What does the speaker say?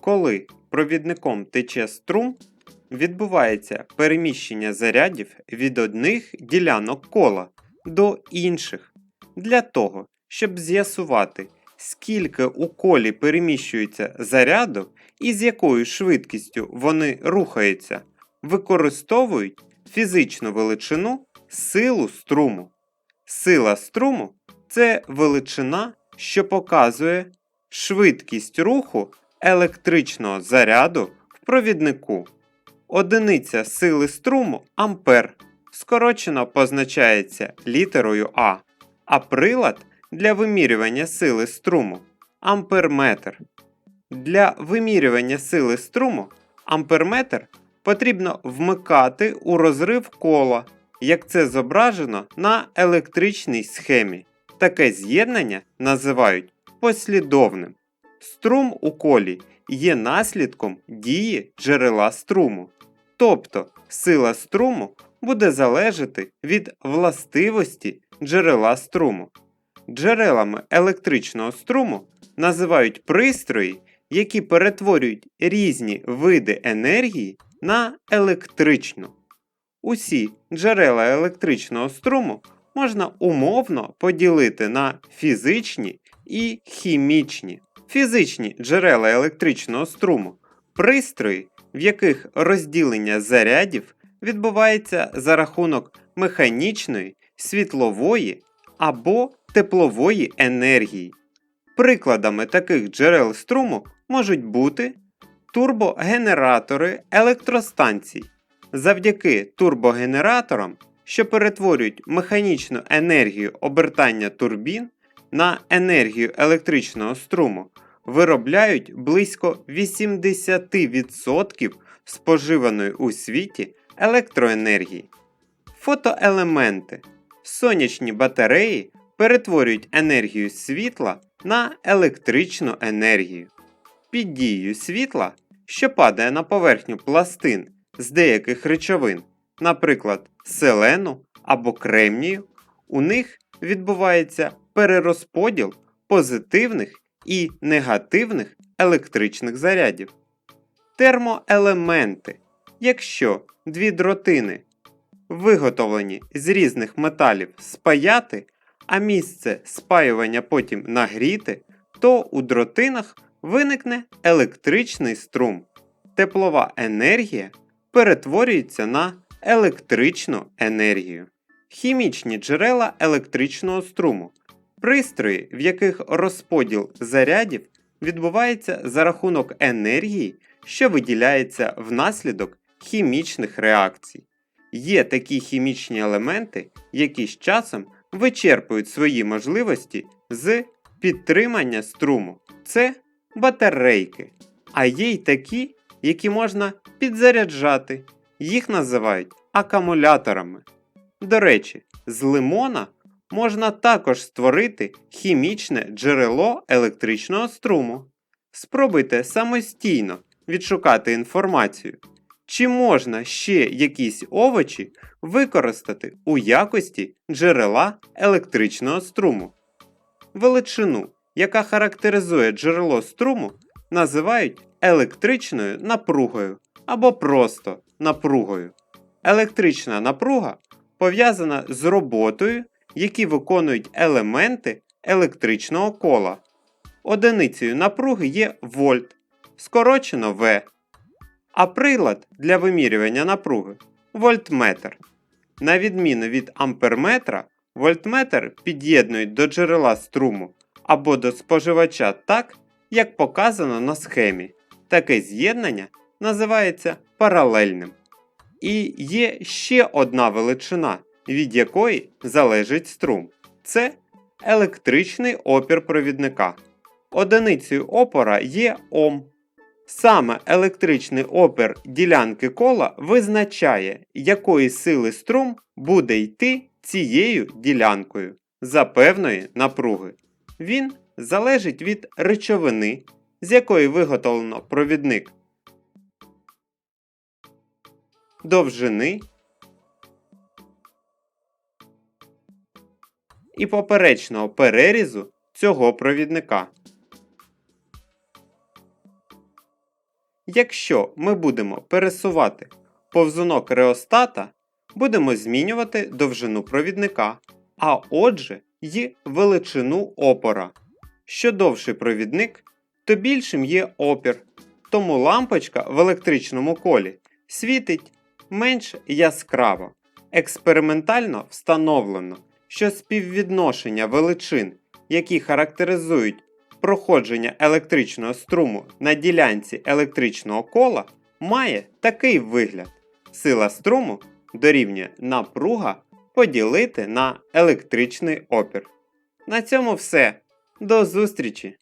Коли провідником тече струм, відбувається переміщення зарядів від одних ділянок кола до інших. Для того, щоб з'ясувати, скільки у колі переміщується зарядок і з якою швидкістю вони рухаються, використовують фізичну величину силу струму. Сила струму це величина, що показує швидкість руху електричного заряду в провіднику. Одиниця сили струму ампер скорочено позначається літерою А, а прилад для вимірювання сили струму амперметр. Для вимірювання сили струму амперметр потрібно вмикати у розрив кола, як це зображено на електричній схемі. Таке з'єднання називають послідовним. Струм у колі є наслідком дії джерела струму. Тобто сила струму буде залежати від властивості джерела струму. Джерелами електричного струму називають пристрої, які перетворюють різні види енергії на електричну. Усі джерела електричного струму можна умовно поділити на фізичні і хімічні. Фізичні джерела електричного струму пристрої, в яких розділення зарядів відбувається за рахунок механічної, світлової або теплової енергії. Прикладами таких джерел струму можуть бути турбогенератори електростанцій. Завдяки турбогенераторам, що перетворюють механічну енергію обертання турбін на енергію електричного струму, виробляють близько 80% споживаної у світі електроенергії. Фотоелементи. Сонячні батареї перетворюють енергію світла на електричну енергію. Під дією світла, що падає на поверхню пластин з деяких речовин, наприклад, селену або кремнію, у них відбувається перерозподіл позитивних і негативних електричних зарядів. Термоелементи. Якщо дві дротини, виготовлені з різних металів, спаяти, а місце спаювання потім нагріти, то у дротинах виникне електричний струм. Теплова енергія перетворюється на електричну енергію. Хімічні джерела електричного струму. Пристрої, в яких розподіл зарядів відбувається за рахунок енергії, що виділяється внаслідок хімічних реакцій. Є такі хімічні елементи, які з часом вичерпують свої можливості з підтримання струму. Це батарейки. А є й такі, які можна підзаряджати. Їх називають акумуляторами. До речі, з лимона можна також створити хімічне джерело електричного струму. Спробуйте самостійно відшукати інформацію, чи можна ще якісь овочі використати у якості джерела електричного струму. Величину, яка характеризує джерело струму, називають електричною напругою або просто напругою. Електрична напруга пов'язана з роботою, які виконують елементи електричного кола. Одиницею напруги є вольт, скорочено В. А прилад для вимірювання напруги вольтметр. На відміну від амперметра, вольтметр під'єднують до джерела струму або до споживача так, як показано на схемі. Таке з'єднання називається паралельним. І є ще одна величина, від якої залежить струм. Це електричний опір провідника. Одиницею опора є Ом. Саме електричний опір ділянки кола визначає, якої сили струм буде йти цією ділянкою за певної напруги. Він залежить від речовини, з якої виготовлено провідник, довжини і поперечного перерізу цього провідника. Якщо ми будемо пересувати повзунок реостата, будемо змінювати довжину провідника, а отже й величину опора. Що довший провідник, то більшим є опір, тому лампочка в електричному колі світить менш яскраво. Експериментально встановлено, що співвідношення величин, які характеризують проходження електричного струму на ділянці електричного кола, має такий вигляд: сила струму дорівнює напруга поділити на електричний опір. На цьому все. До зустрічі!